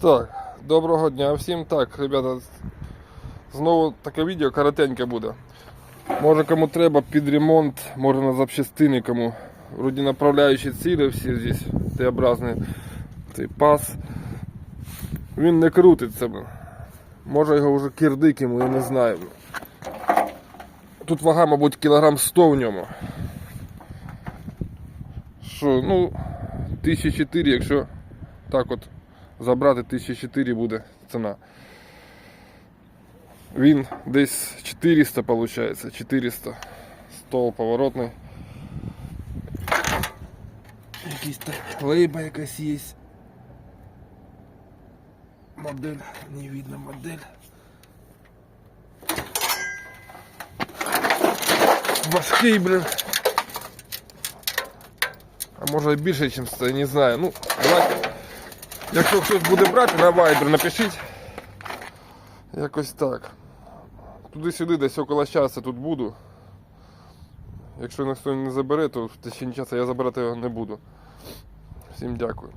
Так, доброго дня всім. Так, ребята, знову таке відео коротеньке буде. Може кому треба під ремонт, може на запчастини кому. Вроді направляючі цілі всі здесь, Т-образний цей пас. Він не крутиться. Може його вже кирдик йому, я не знаю. Тут вага, мабуть, кілограм 100 в ньому. Що, ну, 1004, якщо так от забрати 1004 буде ціна. Він десь 400 виходить, 400. Стол поворотний. Якийсь так лейба якась є. Модель, не видно модель. Важкий, блин. А може і більше, ніж це, не знаю. Ну, давайте. Якщо хтось буде брати на вайбер напишіть. Якось так. Туди-сюди десь около часу тут буду. Якщо ніхто не забере, то в течение часу я забирати його не буду. Всім дякую.